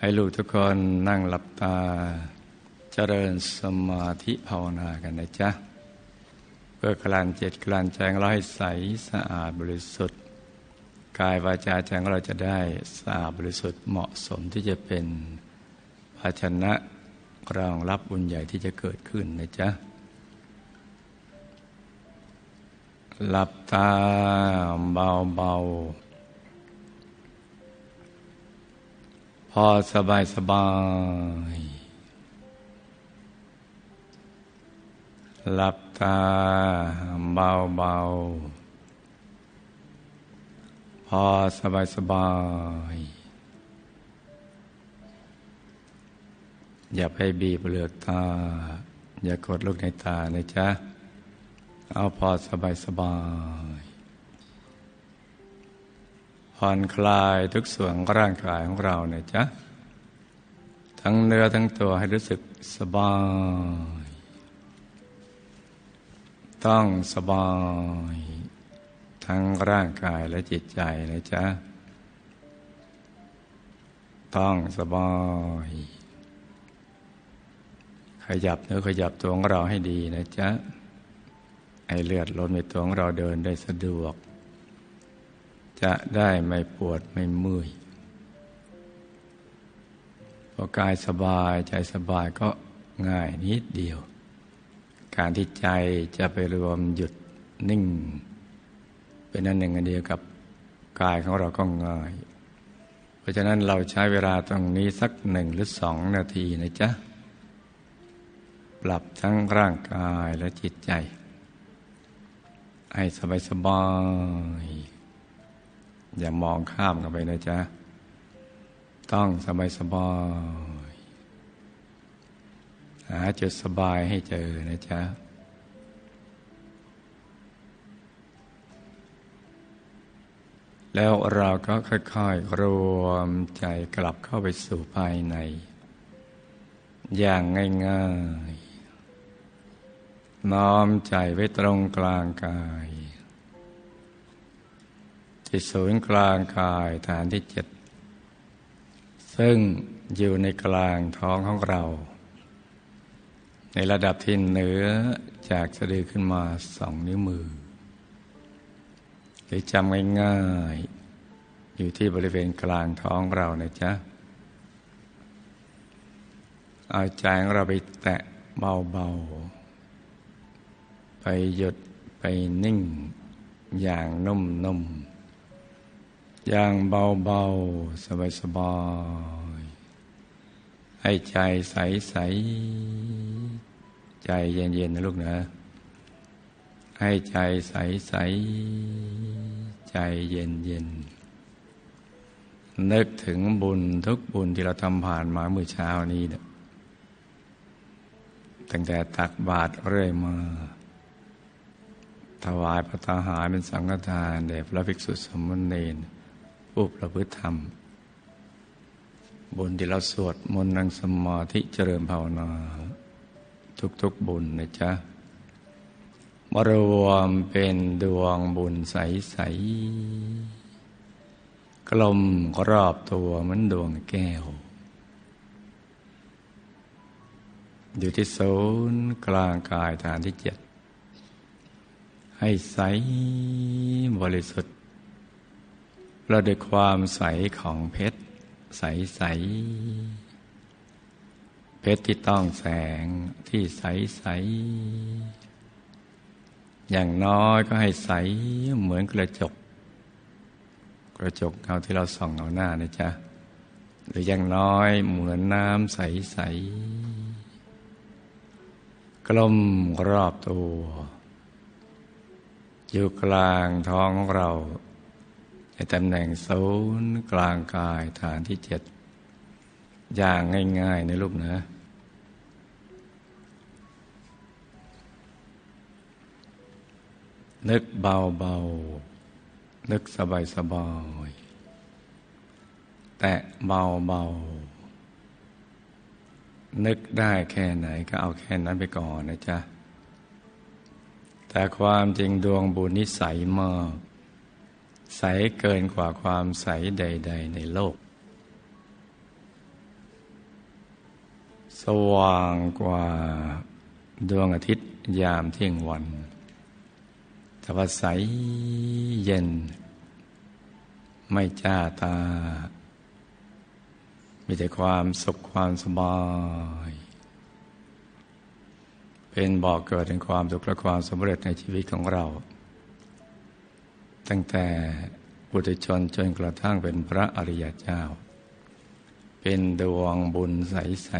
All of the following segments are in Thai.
ให้ลูกทุกคนนั่งหลับตา เจริญสมาธิภาวนากันนะจ๊ะ เพื่อกลั่นจิตกลั่นใจของเราให้ใสสะอาดบริสุทธิ์ กายวาจาใจของเราจะได้สะอาดบริสุทธิ์เหมาะสมที่จะเป็นภาชนะรองรับบุญใหญ่ที่จะเกิดขึ้นนะจ๊ะ หลับตาเบาๆ อสบายสบายหลับตาเบาๆพอสบายสบาย อย่าไปบีบเปลือกตา อย่ากดลูกในตานะจ๊ะ เอาพอสบายสบาย ผ่อนคลายทุกส่วนของร่างกายของเราเนะจ๊ะทั้งเนื้อทั้งตัวให้รู้สึกสบาย ต้องสบาย ทั้งร่างกายและจิตใจนะจ๊ะ ต้องสบาย ขยับเนื้อขยับตัวของเราให้ดีนะจ๊ะให้เลือดลมในตัวของเราเดินได้สะดวก จะได้ไม่ปวดไม่เมื่อยพอกายสบายใจสบายก็ง่ายนิดเดียว การที่ใจจะไปรวมหยุดนิ่ง เป็นอันหนึ่งอันเดียวกับกายของเราก็ง่าย เพราะฉะนั้นเราใช้เวลาตรงนี้สักหนึ่งหรือสองนาทีนะจ๊ะ ปรับทั้งร่างกายและจิตใจ ให้สบายสบาย อย่ามองข้ามกันไปนะจ๊ะ ต้องสบายสบายหาจุดสบายให้เจอนะจ๊ะแล้วเราก็ค่อยๆ รวมใจกลับเข้าไปสู่ภายใน อย่างง่ายๆ น้อมใจไว้ตรงกลางกาย ที่ศูนย์กลางกายฐานที่เจ็ดซึ่งอยู่ในกลางท้องของเรา ในระดับที่เหนือจากสะดือขึ้นมาสองนิ้วมือ หรือจำง่ายๆอยู่ที่บริเวณกลางท้องเรานะจ๊ะ เอาใจของเราไปแตะเบาๆ ไปหยุดไปนิ่งอย่างนุ่มๆ อย่างเบาๆ สบายๆ ให้ใจใสๆ ใจเย็นๆนะลูกนะ ให้ใจใสๆ ใจเย็นๆ นึกถึงบุญทุกบุญที่เราทำผ่านมาเมื่อเช้านี้นะตั้งแต่ตักบาตรเรื่อยมา ถวายพระตาหารเป็นสังฆทานแด่พระภิกษุสมณเณร ผู้ประพฤติธรรม บุญที่เราสวดมนต์นั่งสมาธิเจริญภาวนา ทุกๆบุญนะจ๊ะมารวมเป็นดวงบุญใส ๆ กลมรอบตัวเหมือนดวงแก้ว อยู่ที่ศูนย์กลางกายฐานที่เจ็ดให้ใสบริสุทธิ์ เราด้วยความใสของเพชร ใสใสเพชรที่ต้องแสงที่ใสใสอย่างน้อยก็ให้ใสเหมือนกระจก กระจกเงาที่เราส่องเอาหน้านะจ๊ะหรืออย่างน้อยเหมือนน้ำใสใสกลมรอบตัว อยู่กลางท้องของเรา ในตำแหน่งศูนย์กลางกายฐานที่เจ็ดอย่างง่ายๆนะลูกนะนึกเบาๆ นึกสบายๆแตะเบาๆ นึกได้แค่ไหนก็เอาแค่นั้นไปก่อนนะจ๊ะ แต่ความจริงดวงบุญนิสัยมาก ใสเกินกว่าความใสใด ๆ ในโลก สว่างกว่าดวงอาทิตย์ยามเที่ยงวันแต่ว่าใสเย็น ไม่จ้าตา มีแต่ความสุขความสบาย เป็นบ่อกเกิดแห่งความสุขและความสำเร็จในชีวิตของเรา ตั้งแต่ปุถุชนจนกระทั่งเป็นพระอริยเจ้า เป็นดวงบุญใส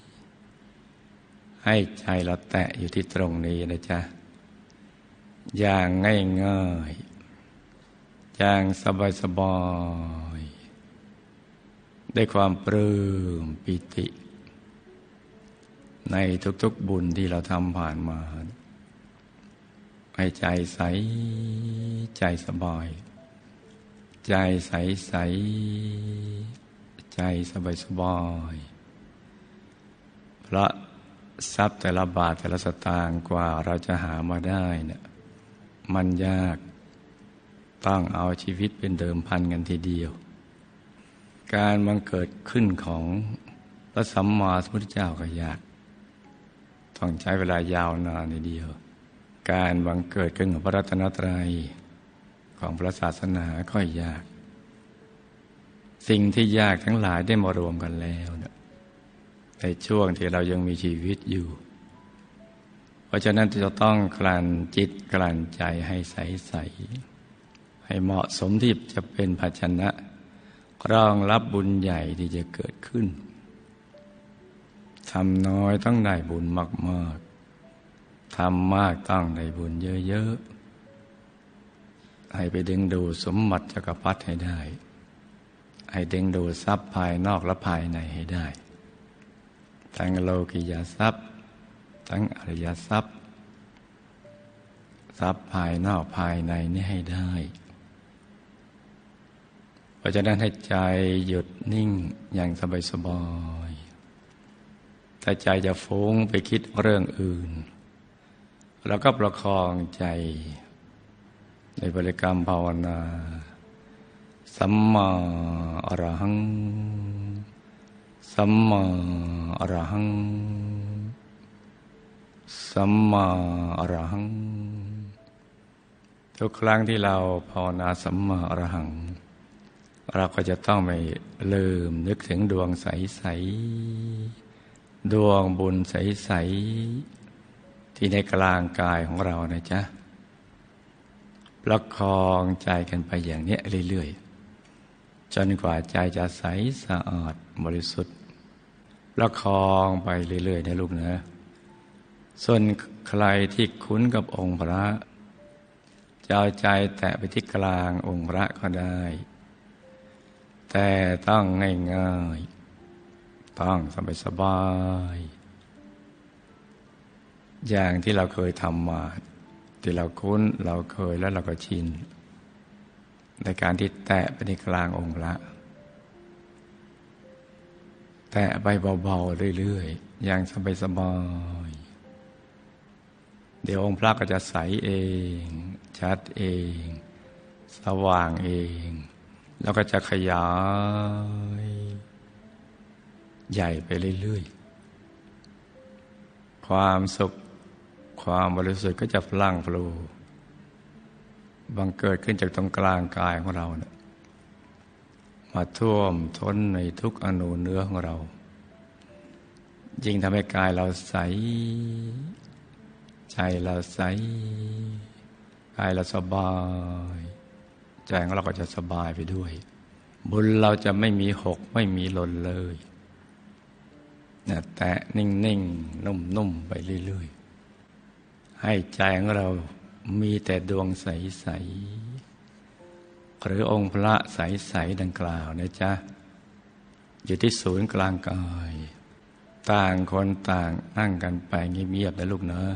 ๆ ให้ใจเราแตะอยู่ที่ตรงนี้นะจ๊ะ อย่างง่ายง่ายอย่างสบายสบายได้ความปลื้มปิติ ในทุกๆบุญที่เราทำผ่านมา ให้ใจใส ใจสบาย ใจใสใส ใจสบายสบายเพราะทรัพย์แต่ละบาทแต่ละสตางค์กว่าเราจะหามาได้เนี่ยมันยากต้องเอาชีวิตเป็นเดิมพันกันทีเดียว การบังเกิดขึ้นของพระสัมมาสัมพุทธเจ้าก็ยาก ต้องใช้เวลายาวนานทีเดียว การบังเกิดขึ้นของพระรัตนตรัยของพระศาสนาก็ยาก สิ่งที่ยากทั้งหลายได้มารวมกันแล้วในช่วงที่เรายังมีชีวิตอยู่ เพราะฉะนั้นจะต้องกลั่นจิตกลั่นใจให้ใสใสให้เหมาะสมที่จะเป็นภาชนะ รองรับบุญใหญ่ที่จะเกิดขึ้นทำน้อยต้องได้บุญมาก ๆ ทำมากต้องได้บุญเยอะ ๆ ให้ไปดึงดูสมบัติจักรพรรดิให้ได้ ให้ดึงดูทรัพย์ภายนอกและภายในให้ได้ ทั้งโลกิยาทรัพย์ ทั้งอริยทรัพย์ ทรัพย์ภายนอกภายในนี่ให้ได้ เพราะฉะนั้นให้ใจหยุดนิ่งอย่างสบายสบายถ้าใจจะฟุ้งไปคิดเรื่องอื่น แล้วก็ประคองใจ ในบริกรรมภาวนา สัมมาอรหัง สัมมาอรหัง สัมมาอรหัง ทุกครั้งที่เราภาวนาสัมมาอรหัง เราก็จะต้องไม่ลืมนึกถึงดวงใส ๆ ดวงบุญใส ๆ ที่ในกลางกายของเรานะจ๊ะประคองใจกันไปอย่างนี้เรื่อยๆ จนกว่าใจจะใสสะอาดบริสุทธิ์ประคองไปเรื่อยๆนะลูกนะส่วนใครที่คุ้นกับองค์พระจะเอาใจแตะไปที่กลางองค์พระก็ได้ แต่ต้องง่ายๆ ต้องสบายสบาย อย่างที่เราเคยทำมา ที่เราคุ้นเราเคยแล้วเราก็ชิน ในการที่แตะไปที่กลางองค์พระแตะไปเบาๆเรื่อยๆ อย่างสบายๆเดี๋ยวองค์พระก็จะใสเอง ชัดเอง สว่างเอง แล้วก็จะขยาย ใหญ่ไปเรื่อยๆความสุข ความบริสุทธิ์ก็จะพลังพลูบังเกิดขึ้นจากตรงกลางกายของเราเนะี่ยมาท่วมท้นในทุกอนูเนื้อของเรา ยิ่งทำให้กายเราใส ใจเราใส กายเราสบาย ใจของเราก็จะสบายไปด้วย บุญเราจะไม่มีหกไม่มีหล่นเลยนะแตะนิ่งๆนุ่มๆ ไปเรื่อย ๆ ให้ใจของเรามีแต่ดวงใส ๆ หรือองค์พระใส ๆ ดังกล่าวนะจ๊ะ อยู่ที่ศูนย์กลางกาย ต่างคนต่างนั่งกันไปเงียบๆนะลูกเนอะ